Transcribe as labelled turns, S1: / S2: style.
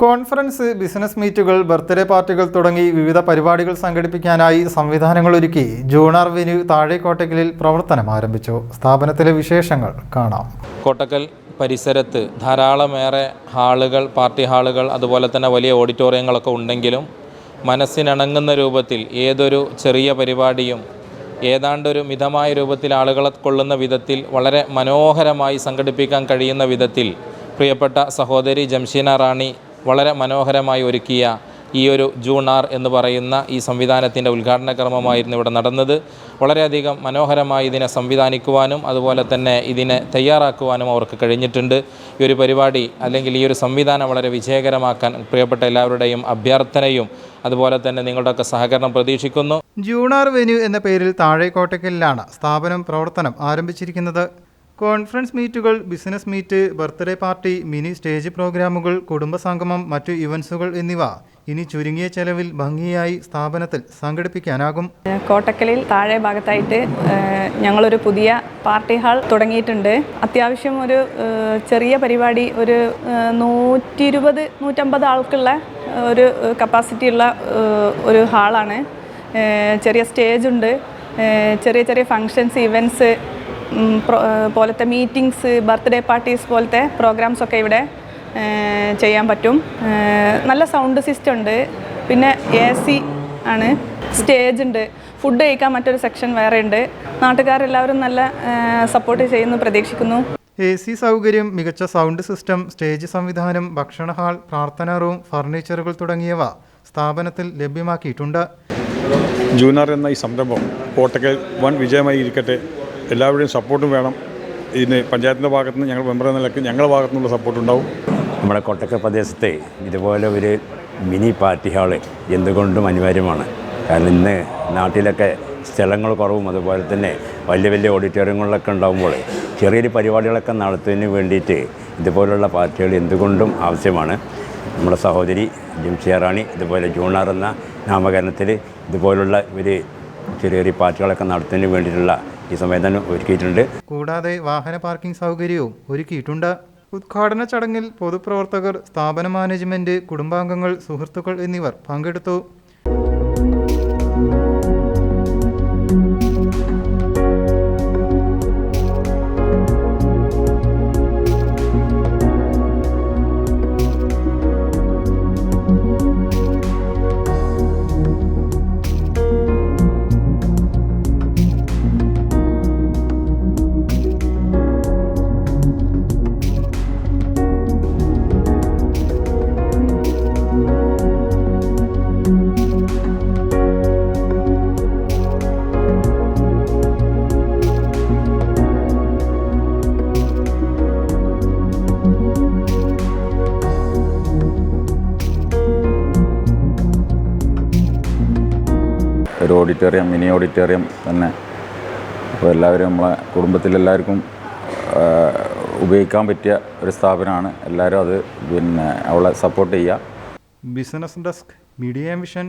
S1: Conference business മീറ്റുകൾ birthday പാർട്ടികൾ തുടങ്ങി വിവിധ പരിപാടികൾ സംഘടിപ്പിക്കാനായി സംവിധാനങ്ങൾ ഒരുക്കി ജൂണാർ വെന്യൂ താഴേക്കോട്ടക്കലിൽ പ്രവർത്തനം ആരംഭിച്ചു. സ്ഥാപനത്തിലെ വിശേഷങ്ങൾ കാണാം.
S2: കോട്ടക്കൽ പരിസരത്ത് ധാരാളമേറെ ഹാളുകൾ പാർട്ടി ഹാളുകൾ അതുപോലെ തന്നെ വലിയ ഓഡിറ്റോറിയങ്ങളൊക്കെ ഉണ്ടെങ്കിലും മനസ്സിനിണങ്ങുന്ന രൂപത്തിൽ ഏതൊരു ചെറിയ പരിപാടിയും ഏതാണ്ടൊരു മിതമായ രൂപത്തിൽ ആളുകളെ കൊള്ളുന്ന വിധത്തിൽ വളരെ മനോഹരമായി സംഘടിപ്പിക്കാൻ കഴിയുന്ന വിധത്തിൽ പ്രിയപ്പെട്ട സഹോദരി ജംഷീന റാണി വളരെ മനോഹരമായി ഒരുക്കിയ ഈ ഒരു ജൂൺ ആർ എന്ന് പറയുന്ന ഈ സംവിധാനത്തിന്റെ ഉദ്ഘാടന കർമ്മമായിരുന്നു ഇവിടെ നടന്നത്. വളരെയധികം മനോഹരമായി ഇതിനെ സംവിധാനിക്കുവാനും അതുപോലെ തന്നെ ഇതിനെ തയ്യാറാക്കുവാനും അവർക്ക് കഴിഞ്ഞിട്ടുണ്ട്. ഈ ഒരു പരിപാടി അല്ലെങ്കിൽ ഈ ഒരു സംവിധാനം വളരെ വിജയകരമാക്കാൻ പ്രിയപ്പെട്ട എല്ലാവരുടെയും അഭ്യർത്ഥനയും അതുപോലെ തന്നെ നിങ്ങളുടെയൊക്കെ സഹകരണം പ്രതീക്ഷിക്കുന്നു.
S1: ജൂണാർ വെന്യൂ എന്ന പേരിൽ താഴേക്കോട്ടക്കലിലാണ് സ്ഥാപനം പ്രവർത്തനം ആരംഭിച്ചിരിക്കുന്നത്. Conference മീറ്റുകൾ business meet birthday party mini stage പ്രോഗ്രാമുകൾ കുടുംബസംഗമം മറ്റു ഇവൻസുകൾ എന്നിവ ഇനി ചുരുങ്ങിയ ചെലവിൽ ഭംഗിയായി സ്ഥാപനത്തിൽ സംഘടിപ്പിക്കാനാകും.
S3: കോട്ടക്കലിൽ താഴെ ഭാഗത്തായിട്ട് ഞങ്ങളൊരു പുതിയ പാർട്ടി ഹാൾ തുടങ്ങിയിട്ടുണ്ട്. അത്യാവശ്യം ഒരു ചെറിയ പരിപാടി ഒരു നൂറ്റി ഇരുപത് നൂറ്റമ്പത് ആൾക്കുള്ള ഒരു കപ്പാസിറ്റി ഉള്ള ഒരു ഹാളാണ്. ചെറിയ സ്റ്റേജ് ഉണ്ട്. ചെറിയ ചെറിയ ഫങ്ഷൻസ് ഇവന്റ്സ് പോലത്തെ മീറ്റിങ്സ് ബർത്ത്ഡേ പാർട്ടീസ് പോലത്തെ പ്രോഗ്രാംസ് ഒക്കെ ഇവിടെ ചെയ്യാൻ പറ്റും. നല്ല സൗണ്ട് സിസ്റ്റം ഉണ്ട്. പിന്നെ എ സി ആണ് സ്റ്റേജ് ഉണ്ട്. ഫുഡ് കഴിക്കാൻ മറ്റൊരു സെക്ഷൻ വേറെ ഉണ്ട്. നാട്ടുകാരെല്ലാവരും നല്ല സപ്പോർട്ട് ചെയ്യുന്നു പ്രതീക്ഷിക്കുന്നു.
S1: എ സി സൗകര്യം മികച്ച സൗണ്ട് സിസ്റ്റം സ്റ്റേജ് സംവിധാനം ഭക്ഷണ ഹാൾ പ്രാർത്ഥനാ റൂം ഫർണിച്ചറുകൾ തുടങ്ങിയവ സ്ഥാപനത്തിൽ ലഭ്യമാക്കിയിട്ടുണ്ട്.
S4: ജൂനാർ എന്ന ഈ സംരംഭം കോട്ടക്കൽ വൻ വിജയമായി ഇരിക്കട്ടെ. എല്ലാവരുടെയും സപ്പോർട്ടും വേണം. ഇതിന് പഞ്ചായത്തിന്റെ ഭാഗത്ത് നിന്ന് ഞങ്ങൾ മെമ്പർ എന്ന നിലയ്ക്ക് ഞങ്ങളുടെ ഭാഗത്തു നിന്നുള്ള സപ്പോർട്ട് ഉണ്ടാവും.
S5: നമ്മുടെ കൊട്ടക്ക പ്രദേശത്തെ ഇതുപോലെ ഒരു മിനി പാർട്ടി ഹാൾ എന്തുകൊണ്ടും അനിവാര്യമാണ്. കാരണം ഇന്ന് നാട്ടിലൊക്കെ സ്ഥലങ്ങൾ കുറവും അതുപോലെ തന്നെ വലിയ വലിയ ഓഡിറ്റോറിയങ്ങളിലൊക്കെ ഉണ്ടാകുമ്പോൾ ചെറിയൊരു പരിപാടികളൊക്കെ നടത്തുന്നതിന് വേണ്ടിയിട്ട് ഇതുപോലുള്ള പാർട്ടികൾ എന്തുകൊണ്ടും ആവശ്യമാണ്. നമ്മുടെ സഹോദരി ജിംസിയ റാണി ഇതുപോലെ ജൂണാർ എന്ന നാമകരണത്തിൽ ഇതുപോലുള്ള ഒരു ചെറിയ ചെറിയ പാർട്ടികളൊക്കെ നടത്തുന്നതിന് വേണ്ടിയിട്ടുള്ള ഈ സംവിധാനം ഒരുക്കിയിട്ടുണ്ട്.
S1: കൂടാതെ വാഹന പാർക്കിംഗ് സൗകര്യവും ഒരുക്കിയിട്ടുണ്ട്. ഉദ്ഘാടന ചടങ്ങിൽ പൊതുപ്രവർത്തകർ സ്ഥാപന മാനേജ്മെന്റ് കുടുംബാംഗങ്ങൾ സുഹൃത്തുക്കൾ എന്നിവർ പങ്കെടുത്തു.
S6: ഒരു ഓഡിറ്റോറിയം മിനി ഓഡിറ്റോറിയം തന്നെ. അപ്പോൾ എല്ലാവരും നമ്മളെ കുടുംബത്തിലെല്ലാവർക്കും ഉപയോഗിക്കാൻ പറ്റിയ ഒരു സ്ഥാപനമാണ്. എല്ലാവരും അത് പിന്നെ അവളെ സപ്പോർട്ട് ചെയ്യുക.
S1: Business desk media vision